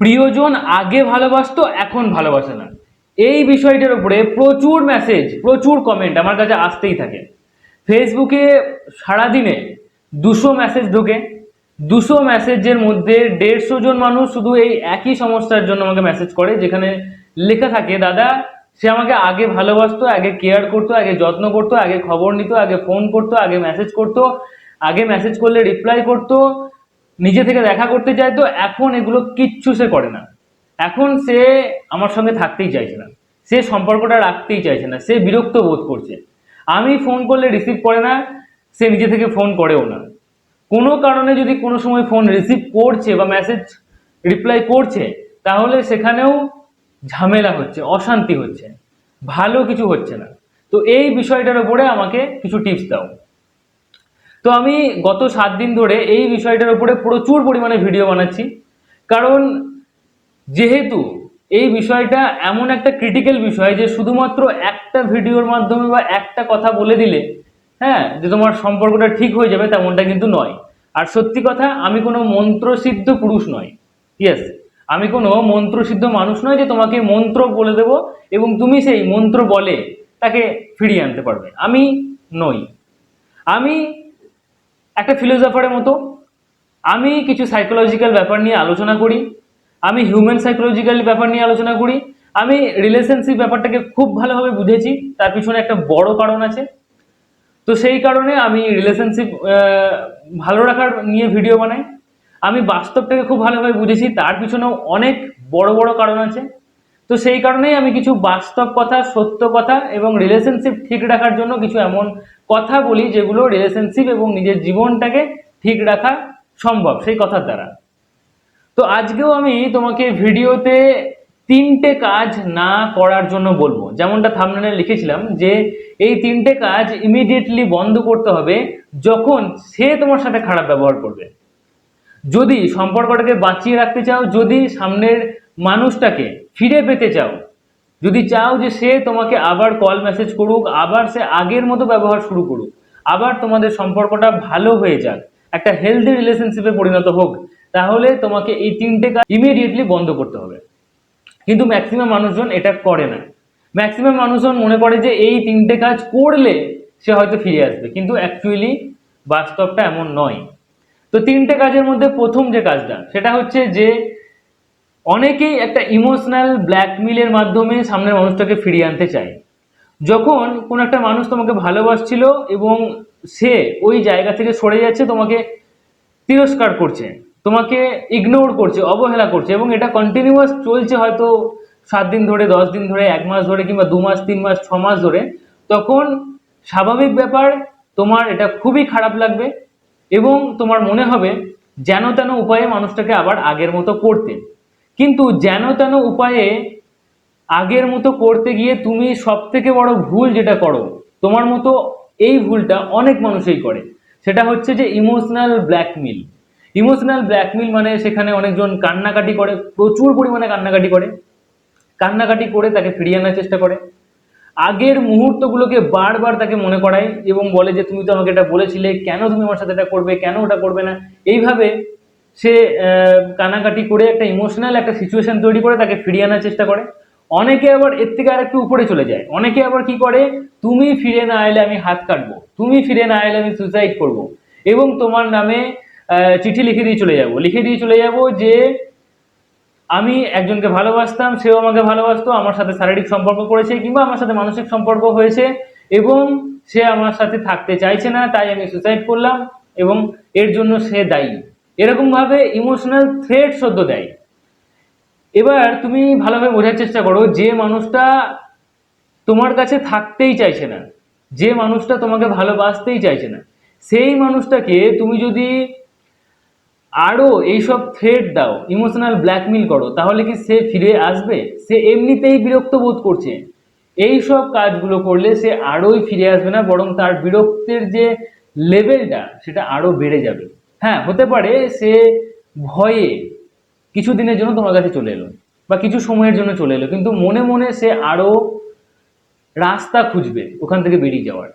প্রিয়জন আগে ভালোবাসতো, এখন ভালোবাসে না। এই বিষয়টার উপরে প্রচুর মেসেজ প্রচুর কমেন্ট আমার কাছে আসতেই থাকে। ফেসবুকে সারাদিনে দুশো মেসেজ ঢোকে। দুশো মেসেজের মধ্যে দেড়শো জন মানুষ শুধু এই একই সমস্যার জন্য আমাকে মেসেজ করে, যেখানে লেখা থাকে, দাদা, সে আমাকে আগে ভালোবাসতো, আগে কেয়ার করতো, আগে যত্ন করতো, আগে খবর নিত, আগে ফোন করতো, আগে মেসেজ করতো, আগে মেসেজ করলে রিপ্লাই করতো নিজে থেকে দেখা করতে চায় তো এখন এগুলো কিচ্ছু সে করে না। এখন সে আমার সঙ্গে থাকতেই চাইছে না। সে সম্পর্কটা রাখতেই চাইছে না। সে বিরক্ত বোধ করছে। আমি ফোন করলে রিসিভ করে না, সে নিজে থেকে ফোন করেও না। কোনো কারণে যদি কোনো সময় ফোন রিসিভ করছে বা মেসেজ রিপ্লাই করছে, তাহলে সেখানেও ঝামেলা হচ্ছে, অশান্তি হচ্ছে, ভালো কিছু হচ্ছে না। তো এই বিষয়টার উপরে আমাকে কিছু টিপস দাও। তো আমি গত সাত দিন ধরে এই বিষয়টার উপরে প্রচুর পরিমাণে ভিডিও বানাচ্ছি। কারণ যেহেতু এই বিষয়টা এমন একটা ক্রিটিক্যাল বিষয় যে শুধুমাত্র একটা ভিডিওর মাধ্যমে বা একটা কথা বলে দিলে হ্যাঁ যে তোমার সম্পর্কটা ঠিক হয়ে যাবে তেমনটা কিন্তু নয়। আর সত্যি কথা, আমি কোনো মন্ত্রসিদ্ধ পুরুষ নয় ইয়েস আমি কোনো মন্ত্রসিদ্ধ মানুষ নয় যে তোমাকে মন্ত্র বলে দেব এবং তুমি সেই মন্ত্র বলে তাকে ফিরিয়ে আনতে পারবে। আমি নই। আমি একটা ফিলোসফারের মতো। আমি কিছু সাইকোলজিক্যাল ব্যাপার নিয়ে আলোচনা করি, আমি হিউম্যান সাইকোলজিক্যাল ব্যাপার নিয়ে আলোচনা করি, আমি রিলেশনশিপ ব্যাপারটাকে খুব ভালোভাবে বুঝেছি, তার পিছনে একটা বড় কারণ আছে। তো সেই কারণে আমি রিলেশনশিপ ভালো রাখার নিয়ে ভিডিও বানাই। আমি বাস্তবটাকে খুব ভালোভাবে বুঝেছি, তার পিছনেও অনেক বড় বড় কারণ আছে। তো সেই কারণেই আমি কিছু বাস্তব কথা, সত্য কথা এবং রিলেশনশিপ ঠিক রাখার জন্য কিছু এমন কথা বলি যেগুলো রিলেশনশিপ এবং নিজের জীবনটাকে ঠিক রাখা সম্ভব, সেই কথার দ্বারা। তো আজকেও আমি তোমাকে ভিডিওতে তিনটে কাজ না করার জন্য বলব। যেমনটা থামনেলে লিখেছিলাম যে, এই তিনটে কাজ ইমিডিয়েটলি বন্ধ করতে হবে যখন সে তোমার সাথে খারাপ ব্যবহার করবে। যদি সম্পর্কটাকে বাঁচিয়ে রাখতে চাও, যদি সামনের মানুষটাকে ফিরে পেতে চাও যদি চাও যে সে তোমাকে আবার কল মেসেজ করুক, আবার সে আগের মতো ব্যবহার শুরু করুক, আবার তোমাদের সম্পর্কটা ভালো হয়ে যাক, একটা হেলদি রিলেশনশিপে পরিণত হোক, তাহলে তোমাকে এই তিনটে কাজ ইমিডিয়েটলি বন্ধ করতে হবে। কিন্তু ম্যাক্সিমাম মানুষজন এটা করে না। ম্যাক্সিমাম মানুষজন মনে করে যে এই তিনটে কাজ করলে সে হয়তো ফিরে আসবে, কিন্তু অ্যাকচুয়ালি বাস্তবটা এমন নয়। তো তিনটে কাজের মধ্যে প্রথম যে কাজটা, সেটা হচ্ছে যে অনেকেই একটা ইমোশনাল ব্ল্যাকমেলের মাধ্যমে সামনের মানুষটাকে ফিরিয়ে আনতে চায়। যখন কোনো একটা মানুষ তোমাকে ভালোবাসছিল এবং সে ওই জায়গা থেকে সরে যাচ্ছে, তোমাকে তিরস্কার করছে, তোমাকে ইগনোর করছে, অবহেলা করছে এবং এটা কন্টিনিউয়াস চলছে হয়তো সাত দিন ধরে, দশ দিন ধরে, এক মাস ধরে কিংবা দু মাস, তিন মাস, ছ মাস ধরে, তখন স্বাভাবিক ব্যাপার তোমার এটা খুবই খারাপ লাগবে এবং তোমার মনে হবে যেন তেন উপায়ে মানুষটাকে আবার আগের মতো করতে। কিন্তু যেন তেন উপায়ে আগের মতো করতে গিয়ে তুমি সব থেকে বড় ভুল যেটা করো, তোমার মতো এই ভুলটা অনেক মানুষই করে। সেটা হচ্ছে যে ইমোশনাল ব্ল্যাকমেল ইমোশনাল ব্ল্যাকমেল মানে সেখানে অনেকজন কান্নাকাটি করে, প্রচুর পরিমাণে কান্নাকাটি করে। কান্নাকাটি করে তাকে ফিরিয়ে আনার চেষ্টা করে। আগের মুহূর্তগুলোকে বারবার তাকে মনে করায় এবং বলে যে, তুমি তো আমাকে এটা বলেছিলে, কেন তুমি আমার সাথে এটা করবে, কেন ওটা করবে না? এইভাবে সে কানাকাটি করে একটা ইমোশনাল একটা সিচুয়েশন তৈরি করে তাকে ফিরিয়ে আনার চেষ্টা করে। অনেকে আবার এর থেকে আর একটু উপরে চলে যায়। অনেকে আবার কি করে? তুমি ফিরে না এলে আমি হাত কাটবো। তুমি ফিরে না এলে আমি সুইসাইড করব। এবং তোমার নামে চিঠি লিখে দিয়ে চলে যাব। লিখে দিয়ে চলে যাব যে, আমি একজনকে ভালোবাসতাম, সেও আমাকে ভালোবাসতো, আমার সাথে শারীরিক সম্পর্ক করেছে কিংবা আমার সাথে মানসিক সম্পর্ক হয়েছে এবং সে আমার সাথে থাকতে চাইছে না, তাই আমি সুসাইড করলাম এবং এর জন্য সে দায়ী। এরকম ভাবে ইমোশনাল থ্রেট সদ্য দেয়। এবার তুমি ভালোভাবে বোঝার চেষ্টা করো, যে মানুষটা তোমার কাছে থাকতেই চাইছে না, যে মানুষটা তোমাকে ভালোবাসতেই চাইছে না, সেই মানুষটাকে তুমি যদি আরও এইসব থ্রেট দাও ইমোশনাল ব্ল্যাকমেল করো, তাহলে কি সে ফিরে আসবে? সে এমনিতেই বিরক্ত বোধ করছে। এই সব কাজগুলো করলে সে আরোই ফিরে আসবে না, বরং তার বিরক্তের যে লেভেলটা সেটা আরও বেড়ে যাবে। হ্যাঁ হতে পারে সে ভয়ে কিছু দিনের জন্য তোমার কাছে চলে এলো বা কিছু সময়ের জন্য চলে এলো, কিন্তু মনে মনে সে আরও রাস্তা খুঁজবে ওখান থেকে বেরিয়ে যাওয়ার।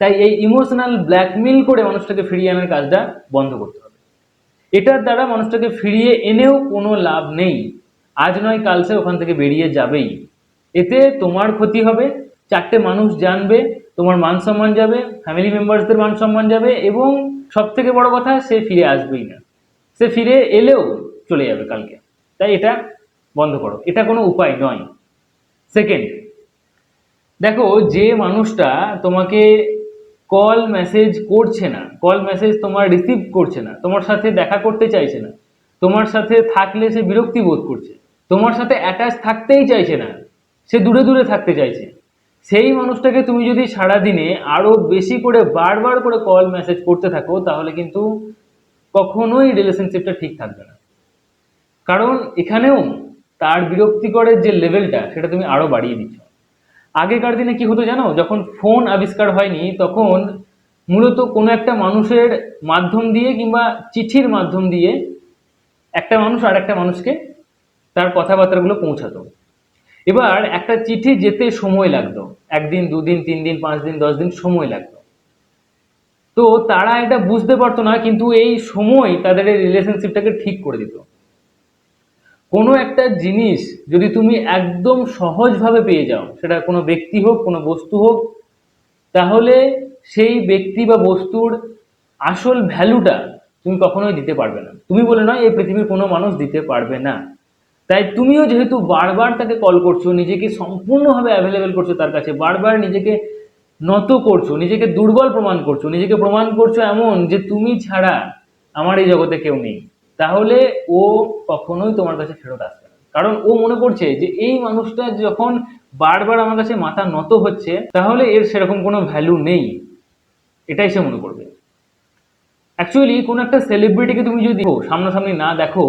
তাই এই ইমোশনাল ব্ল্যাকমেল করে মানুষটাকে ফিরিয়ে আনার কাজটা বন্ধ করতে হবে। এটার দ্বারা মানুষটাকে ফিরিয়ে এনেও কোনো লাভ নেই। আজ নয়, কাল সে ওখান থেকে বেরিয়ে যাবেই। এতে তোমার ক্ষতি হবে, চারটে মানুষ জানবে, তোমার মান সম্মান যাবে ফ্যামিলি মেম্বার্সদের মান সম্মান যাবে এবং সব থেকে বড় কথা, সে ফিরে আসবেই না। সে ফিরে এলেও চলে যাবে কালকে। তাই এটা বন্ধ করো। এটা কোনো উপায় নয়। সেকেন্ড দেখো, যে মানুষটা তোমাকে কল মেসেজ করছে না কল মেসেজ তোমার রিসিভ করছে না, তোমার সাথে দেখা করতে চাইছে না, তোমার সাথে থাকলে সে বিরক্তি বোধ করছে, তোমার সাথে অ্যাটাচ থাকতেই চাইছে না, সে দূরে দূরে থাকতে চাইছে সেই মানুষটাকে তুমি যদি সারাদিনে আরও বেশি করে বারবার করে কল মেসেজ করতে থাকো, তাহলে কিন্তু কখনোই রিলেশনশিপটা ঠিক থাকবে না। কারণ এখানেও তার বিরক্তিকরের যে লেভেলটা সেটা তুমি আরও বাড়িয়ে দিচ্ছ। আগেকার দিনে কি হতো জানো? যখন ফোন আবিষ্কার হয়নি, তখন মূলত কোনো একটা মানুষের মাধ্যম দিয়ে কিংবা চিঠির মাধ্যম দিয়ে একটা মানুষ আর একটা মানুষকে তার কথাবার্তাগুলো পৌঁছাতো। এবার একটা চিঠি যেতে সময় লাগতো। একদিন, দুদিন তিন দিন পাঁচ দিন দশ দিন সময় লাগতো। তো তারা এটা বুঝতে পারতো না, কিন্তু এই সময় তাদের এই রিলেশনশিপটাকে ঠিক করে দিত। কোনো একটা জিনিস যদি তুমি একদম সহজভাবে পেয়ে যাও, সেটা কোনো ব্যক্তি হোক, কোনো বস্তু হোক, তাহলে সেই ব্যক্তি বা বস্তুর আসল ভ্যালুটা তুমি কখনোই দিতে পারবে না। তুমি বলে নয়, এই পৃথিবীর কোনো মানুষ দিতে পারবে না। তাই তুমিও যেহেতু বারবার তাকে কল করছ, নিজেকে সম্পূর্ণভাবে অ্যাভেলেবেল করছ তার কাছে, বারবার নিজেকে নত করছ, নিজেকে দুর্বল প্রমাণ করছ, নিজেকে প্রমাণ করছ এমন যে তুমি ছাড়া আমার এই জগতে কেউ নেই, তাহলে ও কখনোই তোমার কাছে ফেরত আসবে না। কারণ ও মনে করছে যে এই মানুষটা যখন বারবার আমার কাছে মাথা নত হচ্ছে, তাহলে এর সেরকম কোনো ভ্যালু নেই। এটাই সে মনে করবে। অ্যাকচুয়ালি কোনো একটা সেলিব্রিটিকে তুমি যদি সামনাসামনি না দেখো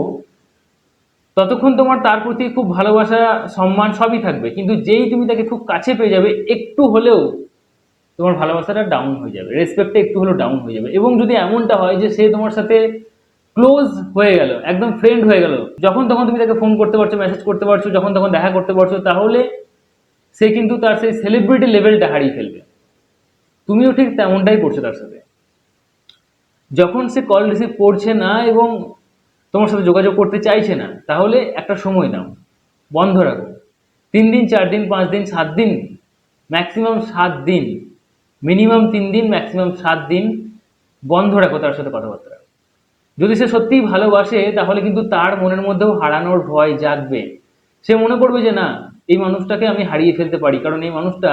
ততক্ষণ তোমার তার প্রতি খুব ভালোবাসা, সম্মান সবই থাকবে। কিন্তু যেই তুমি তাকে খুব কাছে পেয়ে যাবে, একটু হলেও তোমার ভালোবাসাটা ডাউন হয়ে যাবে। রেসপেক্টটা একটু হলেও ডাউন হয়ে যাবে। এবং যদি এমনটা হয় যে সে তোমার সাথে ক্লোজ হয়ে গেল, একদম ফ্রেন্ড হয়ে গেল, যখন তখন তুমি তাকে ফোন করতে পারছ মেসেজ করতে পারছ, যখন তখন দেখা করতে পারছ, তাহলে সে কিন্তু তার সেই সেলিব্রিটি লেভেলটা হারিয়ে ফেলবে। তুমিও ঠিক তেমনটাই করছ তার সাথে। যখন সে কল রিসিভ করছে না এবং তোমার সাথে যোগাযোগ করতে চাইছে না, তাহলে একটা সময় নাও, বন্ধ রাখো। তিন দিন, চার দিন, পাঁচ দিন, সাত দিন ম্যাক্সিমাম সাত দিন মিনিমাম তিন দিন ম্যাক্সিমাম সাত দিন বন্ধ রাখো তার সাথে কথাবার্তা। যদি সে সত্যিই ভালোবাসে, তাহলে কিন্তু তার মনের মধ্যেও হারানোর ভয় জাগবে। সে মনে করবে যে, না, এই মানুষটাকে আমি হারিয়ে ফেলতে পারি। কারণ এই মানুষটা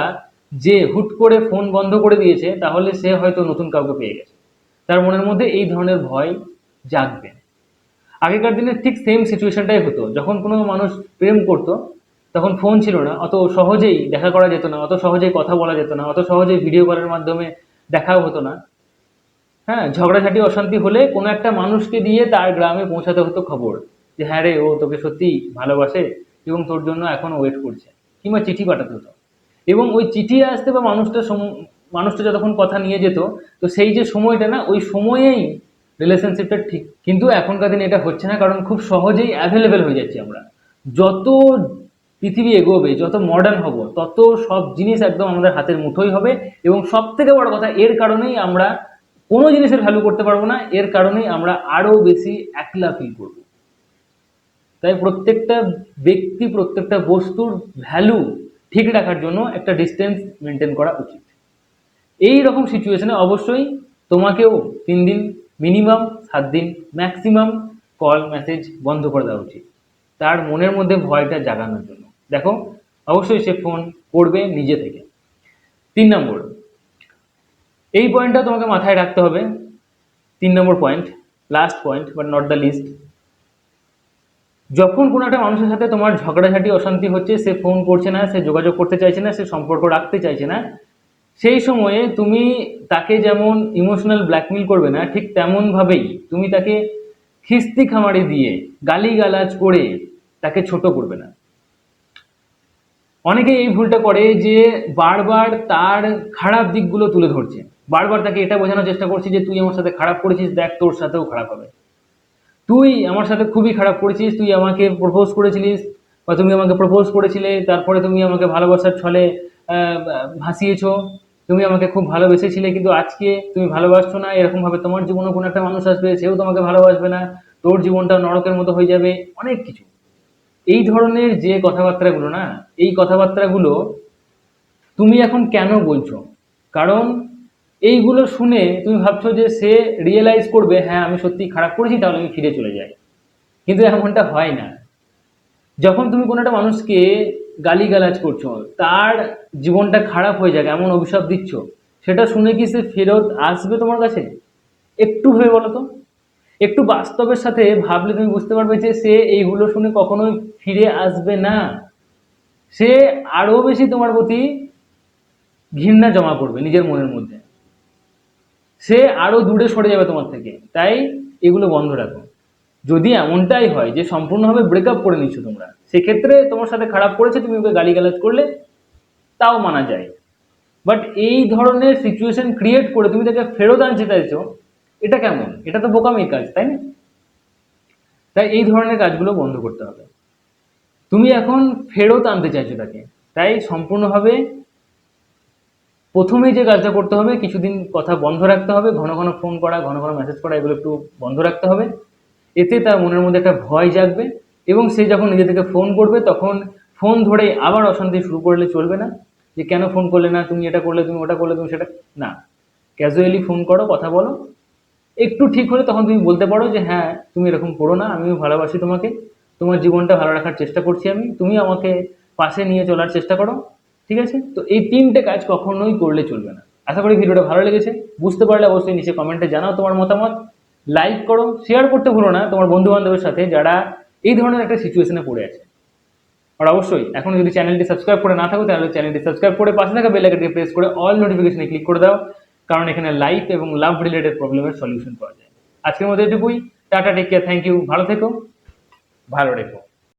যে হুট করে ফোন বন্ধ করে দিয়েছে, তাহলে সে হয়তো নতুন কাউকে পেয়ে গেছে। তার মনের মধ্যে এই ধরনের ভয় জাগবে। আগেকার দিনে ঠিক সেম সিচুয়েশনটাই হতো। যখন কোনো মানুষ প্রেম করতো, তখন ফোন ছিল না। অত সহজেই দেখা করা যেত না, অত সহজেই কথা বলা যেত না, অত সহজেই ভিডিও কলের মাধ্যমে দেখাও হতো না। হ্যাঁ ঝগড়াঝাটি, অশান্তি হলে কোনো একটা মানুষকে দিয়ে তার গ্রামে পৌঁছাতে হতো খবর যে হ্যাঁ রে, ও তোকে সত্যি ভালোবাসে এবং তোর জন্য এখন ওয়েট করছে। কিংবা চিঠি পাঠাতে হতো এবং ওই চিঠি আসতে বা মানুষটা মানুষটা যতক্ষণ কথা নিয়ে যেত, তো সেই যে সময়টা না, ওই সময়েই রিলেশনশিপটা ঠিক। কিন্তু এখনকার দিনে এটা হচ্ছে না, কারণ খুব সহজেই অ্যাভেলেবেল হয়ে যাচ্ছি আমরা। যত পৃথিবী এগোবে, যত মডার্ন হব, তত সব জিনিস একদম আমাদের হাতের মুঠোই হবে এবং সব থেকে বড় কথা, এর কারণেই আমরা কোনো জিনিসের ভ্যালু করতে পারব না, এর কারণেই আমরা আরও বেশি একলা ফিল করব। তাই প্রত্যেকটা ব্যক্তি, প্রত্যেকটা বস্তুর ভ্যালু ঠিক রাখার জন্য একটা ডিস্টেন্স মেনটেন করা উচিত। এই রকম সিচুয়েশনে অবশ্যই তোমাকেও তিন দিন মিনিমাম সাত দিন, ম্যাক্সিমাম কল, মেসেজ বন্ধ করে দেওয়া উচিত। তার মনের মধ্যে ভয়টা জাগানোর জন্য। দেখো, অবশ্যই সে ফোন করবে নিজে থেকে। তিন নম্বর, এই পয়েন্টটা তোমাকে মাথায় রাখতে হবে। তিন number point last point but not the least যখন কোনো একটা মানুষের সাথে তোমার ঝগড়াঝাটি, অশান্তি হচ্ছে, সে ফোন করছে না, সে যোগাযোগ করতে চাইছে না, সে সম্পর্ক রাখতে চাইছে না সেই সময়ে তুমি তাকে যেমন ইমোশনাল ব্ল্যাকমেল করবে না, ঠিক তেমনভাবেই তুমি তাকে খিস্তি খামারি দিয়ে গালিগালাজ করে তাকে ছোট করবে না। অনেকে এই ভুলটা করে যে বারবার তার খারাপ দিকগুলো তুলে ধরছে। বারবার তাকে এটা বোঝানোর চেষ্টা করছে যে, তুই আমার সাথে খারাপ করেছিস, দেখ তোর সাথেও খারাপ হবে। তুই আমার সাথে খুবই খারাপ করেছিস, তুই আমাকে প্রপোজ করেছিলিস বা তুমি আমাকে প্রপোজ করেছিলে, তারপরে তুমি আমাকে ভালোবাসার ছলে ভাসিয়েছো। তুমি আমাকে খুব ভালোবেসেছিলে, কিন্তু আজকে তুমি ভালোবাসছো না এরকম ভাবে তোমার জীবনে কোনো একটা মানুষ আসবে, সেও তোমাকে ভালোবাসবে না, তোর জীবনটা নরকের মতো হয়ে যাবে, অনেক কিছু। এই ধরনের যে কথাবার্তাগুলো না, এই কথাবার্তাগুলো তুমি এখন কেন বলছো? কারণ এইগুলো শুনে তুমি ভাবছ যে সে রিয়েলাইজ করবে হ্যাঁ আমি সত্যি খারাপ করেছি, তাহলে আমি ফিরে চলে যাই। কিন্তু এমনটা হয় না। যখন তুমি কোনো একটা মানুষকে গালিগালাজ করছ। তার জীবনটা খারাপ হয়ে যাবে এমন অভিশাপ দিচ্ছ। সেটা শুনে কি সে ফেরত আসবে তোমার কাছে? একটু ভেবে বলো তো। একটু বাস্তবের সাথে ভাবলে তুমি বুঝতে পারবে যে সে এইগুলো শুনে কখনোই ফিরে আসবে না। সে আরও বেশি তোমার প্রতি ঘৃণা জমা করবে নিজের মনের মধ্যে। সে আরও দূরে সরে যাবে তোমার থেকে। তাই এগুলো বন্ধ রাখো। যদি এমনটাই হয় যে সম্পূর্ণভাবে ব্রেকআপ করে নিচ্ছ তোমরা, সেক্ষেত্রে তোমার সাথে খারাপ করেছে, তুমি ওকে গালিগালাজ করলে, তাও মানা যায়। বাট এই ধরনের সিচুয়েশন ক্রিয়েট করে তুমি তাকে ফেরত আনতে চাইছো, এটা কেমন? এটা তো বোকামির কাজ, তাই না? তাই এই ধরনের কাজগুলো বন্ধ করতে হবে। তুমি এখন ফেরত আনতে চাইছো তাকে, তাই সম্পূর্ণভাবে প্রথমেই যে কাজটা করতে হবে, কিছুদিন কথা বন্ধ রাখতে হবে, ঘন ঘন ফোন করা, ঘন ঘন মেসেজ করা, এগুলো একটু বন্ধ রাখতে হবে। এতে তার মনের মধ্যে একটা ভয় জাগবে এবং সে যখন নিজে থেকে ফোন করবে, তখন ফোন ধরে আবার অশান্তি শুরু করলে চলবে না। যে কেন ফোন করলে না, তুমি এটা করলে, তুমি ওটা করলে, তুমি সেটা, না। ক্যাজুয়ালি ফোন করো, কথা বলো। একটু ঠিক হলে তখন তুমি বলতে পারো যে হ্যাঁ তুমি এরকম করো না, আমিও ভালোবাসি তোমাকে। তোমার জীবনটা ভালো রাখার চেষ্টা করছি আমি। তুমি আমাকে পাশে নিয়ে চলার চেষ্টা করো। ঠিক আছে? তো এই তিনটে কাজ কখনোই করলে চলবে না। আশা করি ভিডিওটা ভালো লেগেছে। বুঝতে পারলে অবশ্যই নিচে কমেন্টে জানাও তোমার মতামত। লাইক করো শেয়ার করতে ভুলো না তোমার বন্ধু বান্ধবের সাথে যারা এই ধরনের একটা সিচুয়েশনে পড়ে আছে। আর অবশ্যই, এখন যদি চ্যানেলটি সাবস্ক্রাইব করে না থাকো, তাহলে চ্যানেলটি সাবস্ক্রাইব করে পাশে থাকা বেল আইকনটি প্রেস করে অল নোটিফিকেশনে ক্লিক করে দাও, কারণ এখানে লাইফ এবং লাভ রিলেটেড প্রবলেমের সলিউশন পাওয়া যায়। আজকের মধ্যে এটুকুই, tata take care thank you ভালো থেকো, ভালো রেখো।